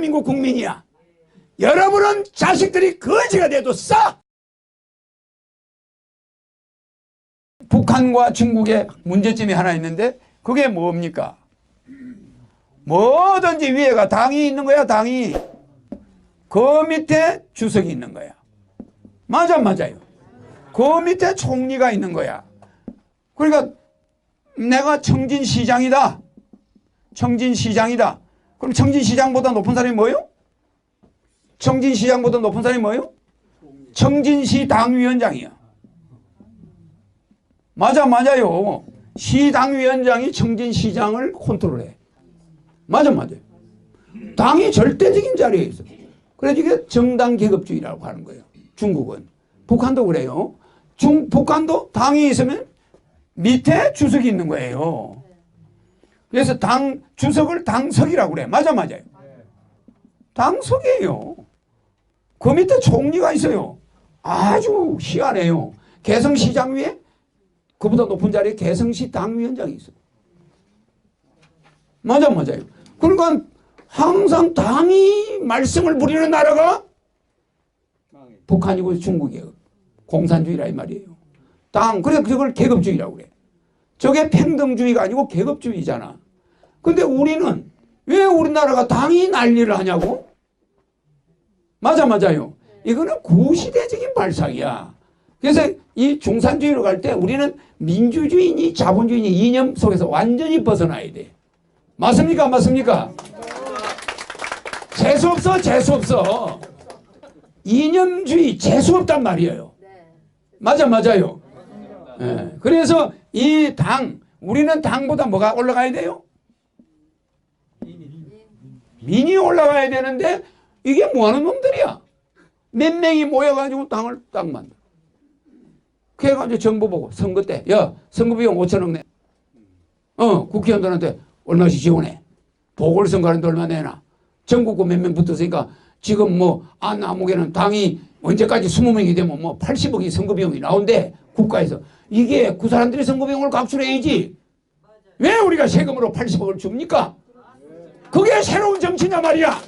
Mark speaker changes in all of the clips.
Speaker 1: 대한민국 국민이야. 여러분은 자식들이 거지가 돼도 싸! 북한과 중국의 문제점이 하나 있는데 그게 뭡니까? 뭐든지 위에가 당이 있는 거야 당이 그 밑에 주석이 있는 거야 맞아 맞아요 그 밑에 총리가 있는 거야 그러니까 내가 청진시장이다 청진시장이다 그럼 청진시장보다 높은 사람이 뭐예요? 청진시장보다 높은 사람이 뭐예요? 청진시 당위원장이야. 맞아 맞아요. 시당위원장이 청진시장을 컨트롤해. 맞아 맞아요 당이 절대적인 자리에 있어. 그래서 이게 정당 계급주의라고 하는 거예요. 중국은. 북한도 그래요. 중 북한도 당이 있으면 밑에 주석이 있는 거예요 그래서 당 주석을 당석이라고 그래 맞아 맞아요 당석이에요 그 밑에 총리가 있어요 아주 희한해요 개성시장 위에 그보다 높은 자리에 개성시 당위원장이 있어요. 맞아 맞아요. 그러니까 항상 당이 말썽을 부리는 나라가 북한이고 중국이에요. 공산주의라 이 말이에요. 당 그래 그걸 계급주의라고 그래. 저게 평등주의가 아니고 계급주의잖아. 근데 우리는 왜 우리나라가 당이 난리를 하냐고? 맞아 맞아요. 이거는 구시대적인 발상이야. 그래서 이 중산주의로 갈 때 우리는 민주주의니 자본주의니 이념 속에서 완전히 벗어나야 돼. 맞습니까? 맞습니까? 재수없어 재수없어. 이념주의 재수없단 말이에요. 맞아 맞아요. 예. 그래서 이 당 우리는 당보다 뭐가 올라가야 돼요? 민이 올라가야 되는데 이게 뭐하는 놈들이야? 몇 명이 모여가지고 당을 딱 만들어. 그래가지고 정부 보고 선거 때, 야, 선거 비용 5천억 내. 어, 국회의원들한테 얼마씩 지원해. 보궐선거 하는데 얼마 내나. 전국구 몇 명 붙었으니까 지금 뭐, 안 아무개는 당이 언제까지 20명이 되면 뭐 80억이 선거 비용이 나온대. 국가에서. 이게 그 사람들이 선거 비용을 각출해야지. 왜 우리가 세금으로 80억을 줍니까? 그게 새로운 정치냐 말이야.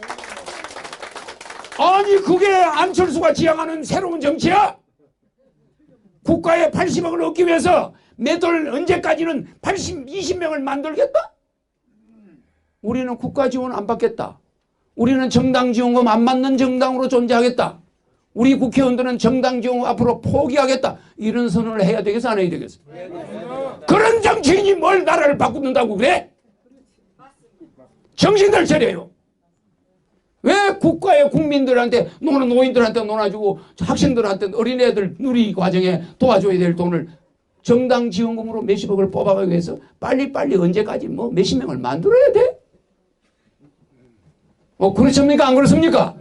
Speaker 1: 아니, 그게 안철수가 지향하는 새로운 정치야? 국가에 80억을 얻기 위해서 매달 언제까지는 80, 20명을 만들겠다? 우리는 국가 지원 안 받겠다. 우리는 정당 지원금 안 받는 정당으로 존재하겠다. 우리 국회의원들은 정당 지원금 앞으로 포기하겠다. 이런 선언을 해야 되겠어 안 해야 되겠어? 그런 정치인이 뭘 나라를 바꾸는다고 그래? 정신들 차려요. 왜 국가의 국민들한테 노는 노인들한테 놀아주고 학생들한테 어린애들 누리 과정에 도와줘야 될 돈을 정당 지원금으로 몇십억을 뽑아가기 위해서 빨리빨리 언제까지 뭐 몇십 명을 만들어야 돼? 어 그렇습니까? 안 그렇습니까?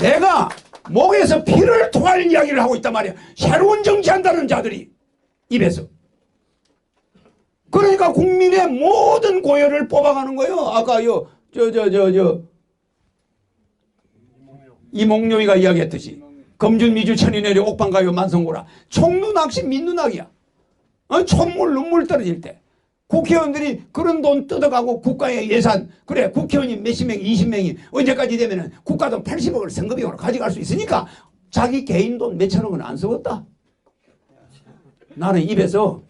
Speaker 1: 내가 목에서 피를 토할 이야기를 하고 있단 말이야. 새로운 정치한다는 자들이 입에서. 그러니까 국민의 모든 고열을 뽑아가는 거예요. 아까 요, 저, 저, 저, 저, 이몽룡이가 이야기했듯이. 검준 미주 천이내리 옥방가요 만성고라. 총누낚시 민누낚이야. 어? 총물 눈물 떨어질 때. 국회의원들이 그런 돈 뜯어가고 국가의 예산 그래 국회의원이 몇십 명이 언제까지 되면 은 국가돈 80억을 선거비용으로 가져갈 수 있으니까 자기 개인 돈 몇천억은 안 쓰겠다. 나는 입에서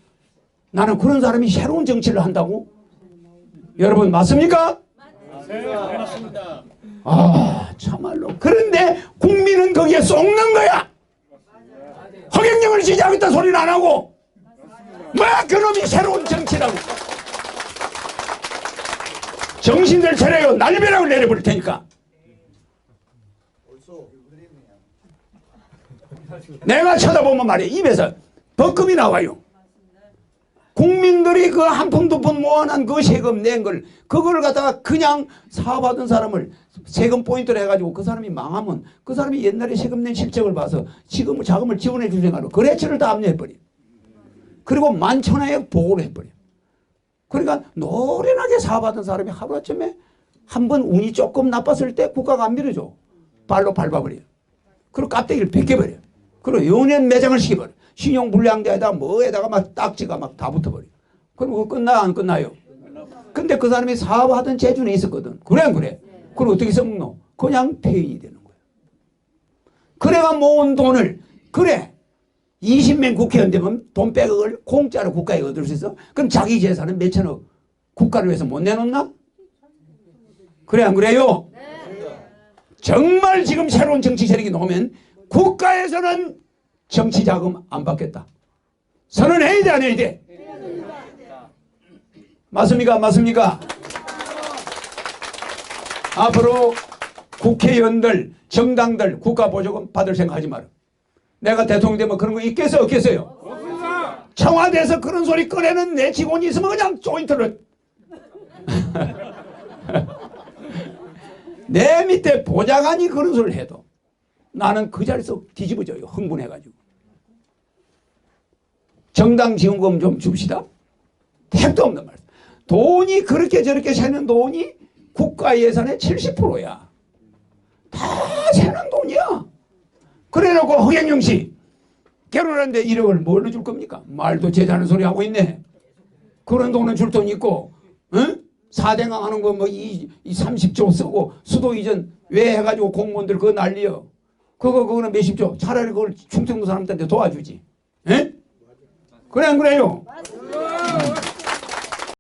Speaker 1: 나는 그런 사람이 새로운 정치를 한다고? 여러분 맞습니까? 아 참말로 그런데 국민은 거기에 쏙는 거야 허경영을 지지하겠다 소리는 안 하고 뭐야 그놈이 새로운 정치라고? 정신들 차려요. 날벼락을 내려버릴 테니까. 내가 쳐다보면 말이야 입에서 벌금이 나와요. 국민들이 그 한 푼 두 푼 모아놓은 그 세금 낸 걸 그걸 갖다가 그냥 사업하던 사람을 세금 포인트를 해가지고 그 사람이 망하면 그 사람이 옛날에 세금 낸 실적을 봐서 지금 자금을 지원해 줄 생각으로 거래처를 다 압류해버려 그리고 만천하에 보고를 해버려 그러니까 노련하게 사업하던 사람이 하루아침에 한 번 운이 조금 나빴을 때 국가가 안 밀어줘 발로 밟아버려 그리고 깍대기를 벗겨버려 그리고 연연 매장을 시켜버려 신용불량자에다 뭐에다가 막 딱지가 막 다 붙어버려. 그럼 그거 끝나 안 끝나요? 근데 그 사람이 사업하던 재주는 있었거든. 그래 안 그래? 그럼 어떻게 써먹노? 그냥 폐인이 되는 거야. 그래가 모은 돈을 그래 20명 국회의원 되면 돈 빼을 공짜로 국가에 얻을 수 있어? 그럼 자기 재산은 몇천억 국가를 위해서 못 내놓나? 그래 안 그래요? 정말 지금 새로운 정치 세력이 나오면 국가에서는 정치 자금 안 받겠다. 선언해야 돼, 안 해야 돼? 맞습니까? 안 맞습니까? 앞으로 국회의원들, 정당들 국가보조금 받을 생각하지 마라. 내가 대통령 되면 그런 거 있겠어요? 없겠어요? 청와대에서 그런 소리 꺼내는 내 직원이 있으면 그냥 조인트를 내 밑에 보좌관이 그런 소리를 해도 나는 그 자리에서 뒤집어져요. 흥분해가지고. 정당 지원금 좀 줍시다. 택도 없는 말. 돈이 그렇게 저렇게 새는 돈이 국가 예산의 70%야. 다 새는. 그래 놓고 허경영 씨 결혼하는데 1억을 뭘로 줄 겁니까? 말도 제자는 소리 하고 있네. 그런 돈은 줄 돈 있고, 응? 사대강 하는 거뭐이 30조 쓰고 수도 이전 왜 해가지고 공무원들 그거 난리여. 그거 그거는 몇십조. 차라리 그걸 충청도 사람들한테 도와주지. 에? 그래 안 그래요?